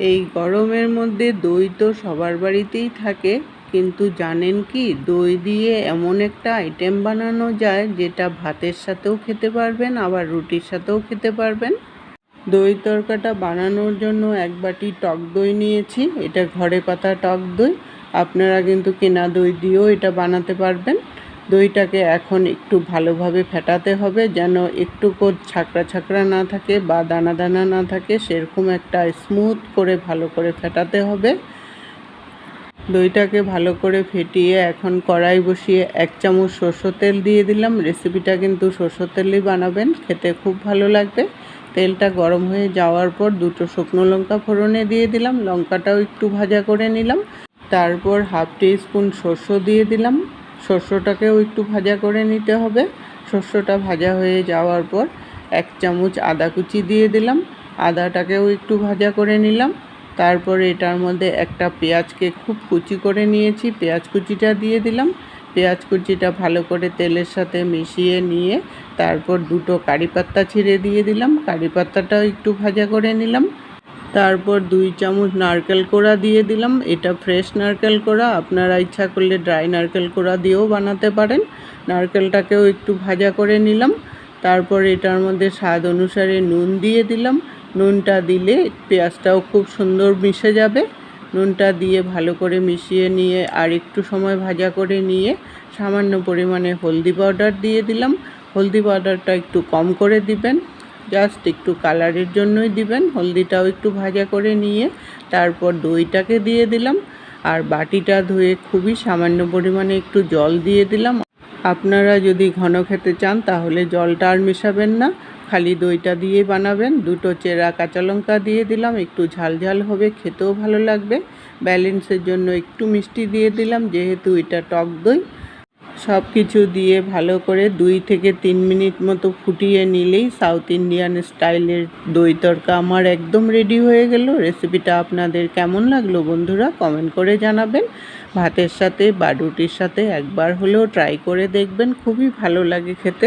এই গরমের মধ্যে দই তো সবার বাড়িতেই থাকে, কিন্তু জানেন কি, দই দিয়ে এমন একটা আইটেম বানানো যায় যেটা ভাতের সাথেও খেতে পারবেন, আবার রুটির সাথেও খেতে পারবেন। দই তরকাটা বানানোর জন্য এক বাটি টক দই নিয়েছি, এটা ঘরে পাতা টক দই, আপনারা কিন্তু কেনা দই দিয়েও এটা বানাতে পারবেন। দইটাকে এখন একটু ভালোভাবে ফেটাতে হবে যেন একটু ছাকড়া ছাকড়া না থাকে বা দানা দানা না থাকে, সেরকম একটা স্মুথ করে ভালো করে ফেটাতে হবে। দইটাকে ভালো করে ফেটিয়ে এখন কড়াই বসিয়ে এক চামচ সরষের তেল দিয়ে দিলাম। রেসিপিটা কিন্তু সরষের তেলই বানাবেন, খেতে খুব ভালো লাগবে। তেলটা গরম হয়ে যাওয়ার পর দুটো শুকনো লঙ্কা ফোড়নে দিয়ে দিলাম। লঙ্কাটাও একটু ভাজা করে নিলাম। তারপর হাফ টি স্পুন সর্ষে দিয়ে দিলাম। শস্যটাকেও একটু ভাজা করে নিতে হবে। শস্যটা ভাজা হয়ে যাওয়ার পর এক চামচ আদা কুচি দিয়ে দিলাম। আদাটাকেও একটু ভাজা করে নিলাম। তারপর এটার মধ্যে একটা পেঁয়াজকে খুব কুচি করে নিয়েছি। পেঁয়াজ কুচিটা দিয়ে দিলাম। পেঁয়াজ কুচিটা ভালো করে তেলের সাথে মিশিয়ে নিয়ে তারপর দুটো কারি পাত্তা ছিঁড়ে দিয়ে দিলাম। কারি পাত্তাটাও একটু ভাজা করে নিলাম। তারপর দুই চামচ নারকেল কোড়া দিয়ে দিলাম। এটা ফ্রেশ নারকেল কোড়া। আপনারা ইচ্ছা করলে ড্রাই নারকেল কোড়া দিয়েও বানাতে পারেন। নারকেলটাকেও একটু ভাজা করে নিলাম। তারপর এটার মধ্যে স্বাদ অনুসারে নুন দিয়ে দিলাম। নুনটা দিলে পেঁয়াজটাও খুব সুন্দর মিশে যাবে। নুনটা দিয়ে ভালো করে মিশিয়ে নিয়ে আর একটু সময় ভাজা করে নিয়ে সামান্য পরিমাণে হলদি পাউডার দিয়ে দিলাম। হলদি পাউডারটা একটু কম করে দিবেন। জাস্ট একটু কালারের জন্যই দিবেন। হলদিটাও একটু ভাজা করে নিয়ে তারপর দইটাকে দিয়ে দিলাম। আর বাটিটা ধুয়ে খুবই সামান্য পরিমাণে একটু জল দিয়ে দিলাম। আপনারা যদি ঘন খেতে চান তাহলে জলটা আর মেশাবেন না। খালি দইটা দিয়ে বানাবেন। দুটো চেরা কাঁচা লঙ্কা দিয়ে দিলাম। একটু ঝাল ঝাল হবে, খেতেও ভালো লাগবে। ব্যালেন্সের জন্য একটু মিষ্টি দিয়ে দিলাম, যেহেতু এটা টক দই। সব কিছু দিয়ে ভালো করে দুই থেকে তিন মিনিট মতো ফুটিয়ে নিলেই সাউথ ইন্ডিয়ান স্টাইলের দই তরকা আমার একদম রেডি হয়ে গেল। রেসিপিটা আপনাদের কেমন লাগল বন্ধুরা? কমেন্ট করে জানাবেন। ভাতের সাথে বা রুটির সাথে একবার হলেও ট্রাই করে দেখবেন। খুবই ভালো লাগে খেতে।